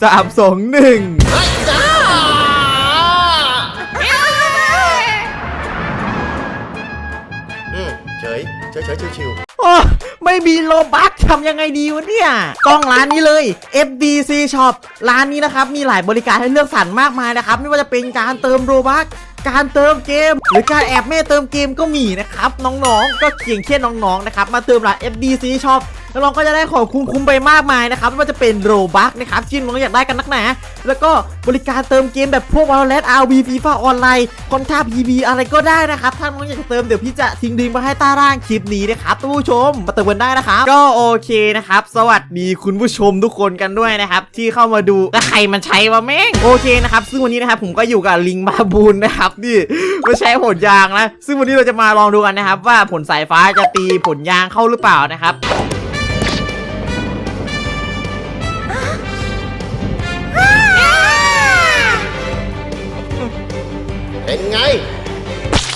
สามสองหนึ่งอืมเฉยเฉยเฉยชิวชิวโอ้ไม่มีโลบัคทำยังไงดีวะเนี่ย ต้องร้านนี้เลย FDC Shop ร้านนี้นะครับ มีหลายบริการให้เลือกสรรมากมายนะครับ ไม่ว่าจะเป็นการเติมโลบัคการเติมเกม หรือการแอบแม่เติมเกมก็มีนะครับ น้องๆ ก็เพียงแค่น้องๆนะครับ มาเติมร้าน FDC Shop แล้ว น้องก็จะได้ของคุ้มๆไปมากมายนะครับไม่ว่าจะเป็นโรบัคนะครับที่น้องอยากได้กันนักหนาแล้วก็บริการเติมเกมแบบพวก Valorant RV FIFA ออนไลน์คอนท่า PB อะไรก็ได้นะครับถ้าน้องอยากจะเติมเดี๋ยวพี่จะทิ้งลิงมาให้ใต้ล่างคลิปนี้นะครับท่านผู้ชมมาเติมกันได้นะครับก็โอเคนะครับสวัสดีคุณผู้ชมทุกคนกันด้วยนะครับที่เข้ามาดูแล้วใครมันใช้วะแม่งโอเคนะครับซึ่งวันนี้นะครับผมก็อยู่กับลิงมาบูนนะครับนี่ไม่ใช้ผลยางนะ ซึ่งวันนี้เราจะมาลองดูกันนะครับ ว่าผลสายฟ้าจะตีผลยางเข้าหรือเปล่านะครับ ไง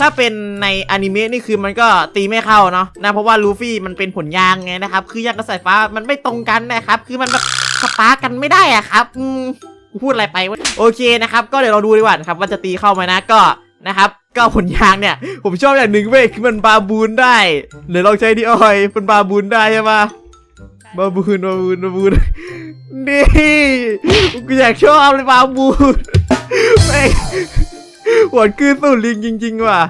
ถ้าเป็นในอนิเมะนี่คือมันก็ตีไม่เข้าเนาะนะเพราะว่าลูฟี่มันเป็นผลยางไงนะครับ คือยางกับสายฟ้ามันไม่ตรงกันนะครับ คือมันแบบสปาร์กกันไม่ได้อะครับอืมพูดอะไรไปวะโอเคนะครับ ก็เดี๋ยวเราดูดีกว่านะครับว่าจะตีเข้าไหมนะก็นะครับก็ผลยางเนี่ย ผมชอบอย่างหนึ่งเว้ยคือมันบาบูนได้เดี๋ยวลองใช้ดิออยมันบาบูนได้ใช่ปะบาบูนบาบูนบาบูนนี่กูอยากชอบเลยบาบูนแม่ง หวานคืนสู่ลิงจริง ๆ ว่ะ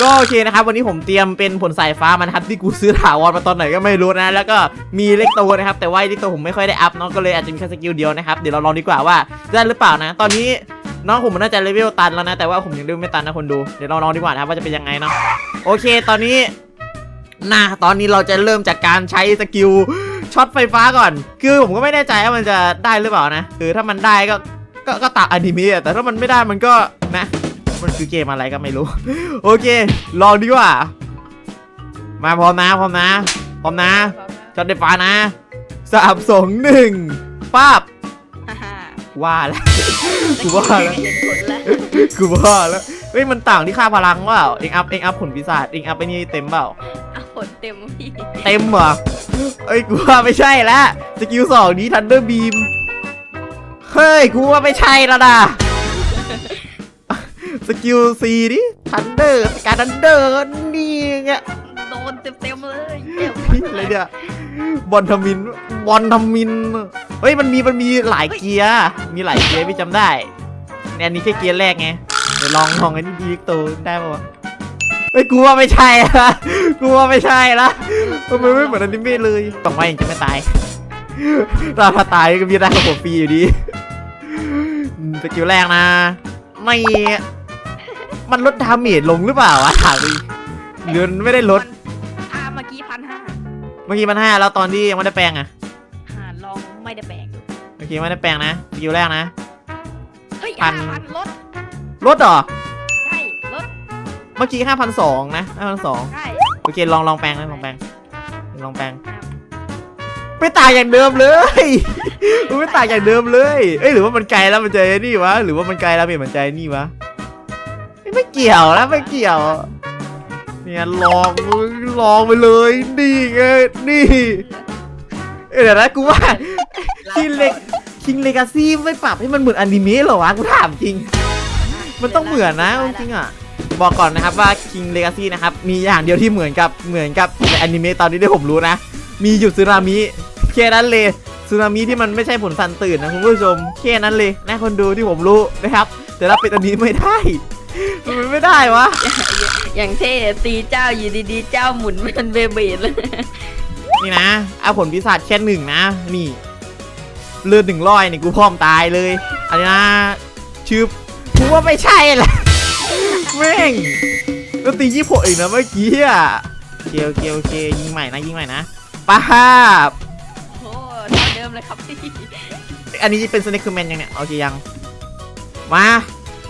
ก็โอเคนะครับ วันนี้ผมเตรียมเป็นผลสายฟ้ามานะครับที่กูซื้อถาวรมาตอนไหนก็ไม่รู้นะ แล้วก็มีเล็กโตนะครับ แต่ว่าเล็กโตผมไม่ค่อยได้อัพเนาะก็เลยอาจจะมีแค่สกิลเดียวนะครับ เดี๋ยวเราลองดีกว่าว่าได้หรือเปล่านะ ตอนนี้น้องผมมันน่าจะเลเวลตันแล้วนะ แต่ว่าผมยังเลเวลไม่ตันนะคนดู เดี๋ยวเราลองดีกว่านะครับว่าจะเป็นยังไงเนาะโอเค ตอนนี้นะตอนนี้เราจะเริ่มจากการใช้สกิลช็อตไฟฟ้าก่อน คือผมก็ไม่แน่ใจว่ามันจะได้หรือเปล่านะ คือถ้ามันได้ก็ ก็ก็ตามอนิเมะอะแต่ถ้ามันไม่ได้มันก็นะ มันคือเกมอะไรก็ไม่รู้ โอเค ลองดีกว่า มาพร้อมนะพร้อมนะพร้อมนะจอดไฟฟ้านะสามสองหนึ่งป้าบฮ่าฮ่าว่าแล้วกูว่าแล้วเห็นผลแล้วกูว่าแล้วเฮ้ยมันต่างที่ค่าพลังเปล่าเองอัพเองอัพผลปีศาจเองอัพไปนี่เต็มเปล่าเอาผลเต็มพี่เต็มเหรอเอ้ยกูว่าไม่ใช่ละสกิลสองนี้ทันเดอร์บีม เฮ้ย กูว่าไม่ใช่แล้วนะสกิลซีดิทันเดอร์สการทันเดอร์นี่ไงโดนเต็มเต็มๆเลยเจ็บอะไรเนี่ยบอลทมินบอลทมิน เฮ้ย มันมีมันมีหลายเกียร์มีหลายเกียร์พี่จำได้เนี่ยอันนี้แค่เกียร์แรกไงเดี๋ยวลองลองไอ้นี่ดีโตได้ปะวะเฮ้ยกูว่าไม่ใช่ละกูว่าไม่ใช่ละมันไม่เหมือนอนิเมะเลยต่อไปยังจะไม่ตายถ้าถ้าตายก็มีได้กับผมฟรีอยู่ดีอืม สกิลแรกนะไม่มันลดดาเมจลงหรือเปล่าวะถามดิหรือมันไม่ได้ลดอ่าเมื่อกี้พันห้าเมื่อกี้มันห้าแล้วตอนที่ยังไม่ได้แปลงอะหาลองไม่ได้แปลงดูเมื่อกี้ไม่ได้แปลงนะสกิลแรกนะ เฮ้ยพัห้านพันลดลดเหรอใช่ลดเมื่อกี้ห้าพันสองนะห้าพันสองใช่โอเคลองลองแปลงนะลองแปลงลองแปลง ไม่ต่างอย่างเดิมเลยมันไม่ต่างอย่างเดิมเลย เอ้ยหรือว่ามันไกลแล้วมันใจนี่วะ หรือว่ามันไกลแล้วเปลี่ยนมันใจนี่วะ ไม่เกี่ยวแล้วไม่เกี่ยว เนี่ยลองลองไปเลยนี่ไงนี่เอ้ยเดี๋ยวนะกูว่าคิงเล็กคิงเลกาซี่ไม่ปรับให้มันเหมือนอนิเมะหรอวะกูถามจริง มันต้องเหมือนนะจริงอะบอกก่อนนะครับว่า King Legacy นะครับ มีอย่างเดียวที่เหมือนกับเหมือนกับในอนิเมะตอนนี้ที่ผมรู้นะ มีหยุดสึนามิแค่นั้นเลยสึนามิที่มันไม่ใช่ผลสันตื่นนะคุณผู้ชมแค่นั้นเลยนะคนดูที่ผมรู้นะครับ แต่ถ้าเป็นอันนี้ไม่ได้มันไม่ได้วะ อย่างเท่ตีเจ้าอยู่ดีๆ เจ้าหมุนมันเบเบดเลยนี่นะเอาผลพิศาจแค่หนึ่งนะ นี่ เลือดหนึ่งร้อยนี่กูพร้อมตายเลย อันนี้นะชื่อกูว่าไม่ใช่แหละแม่งแล้วตียี่หกเองนะเมื่อกี้อะโอเคโอเคโอเคยิงใหม่นะยิงใหม่นะ ป้าบโอ้เท่าเดิมเลยครับพี่อันนี้เป็นสเน็คคือแมนยังเนี่ย โอเคยัง มา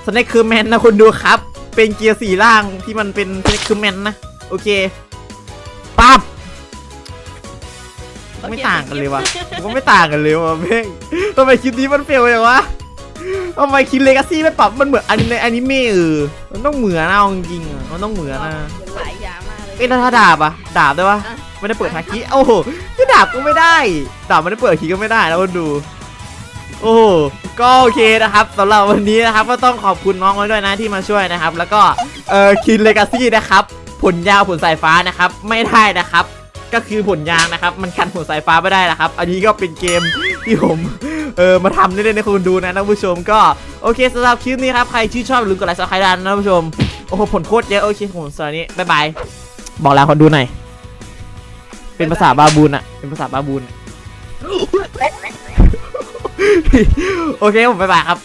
สเน็คคือแมนนะคุณดูครับ เป็นเกียร์สี่ล่างที่มันเป็นสเน็คคือแมนนะ โอเคปั๊บไม่ต่างกันเลยวะผมว่าไม่ต่างกันเลยวะแม่งทำไมคลิปนี้มันเฟลเลยวะทำไมคิดเลกาซี่มันปรับมันเหมือนอันในอนิเมะเออมันต้องเหมือนนะเอาจริงๆอะมันต้องเหมือนนะหลายอย่างมากเลยเอ้ยแล้วถ้าดาบอะดาบได้ปะอะ ไม่ได้เปิดฮาคิโอ้โหที่ดาบก็ไม่ได้ดาบไม่ได้เปิดฮาคิก็ไม่ได้แล้วคนดู โอ้ก็โอเคนะครับสำหรับวันนี้นะครับก็ต้องขอบคุณน้องไว้ด้วยนะที่มาช่วยนะครับ แล้วก็เออคินเลกาซี่นะครับ ผลยาวผลสายฟ้านะครับ ไม่ได้นะครับ ก็คือผลยางนะครับ มันกันผลสายฟ้าไม่ได้นะครับ อันนี้ก็เป็นเกมที่ผมเออมาทำเล่นๆให้คุณดูนะท่านผู้ชมก็โอเคสำหรับคลิปนี้ครับใครชื่นชอบลืมกดไลค์ซับสไครต์ดันนะท่านผู้ชมโอ้โหผลโคตรเยอะโอเคผมสำหรับวันนี้บ๊ายบายบอกลาคนดูหน่อย เป็นภาษาบาบูนอะเป็นภาษาบาบูนอะโอเคผมบ๊ายบายครับ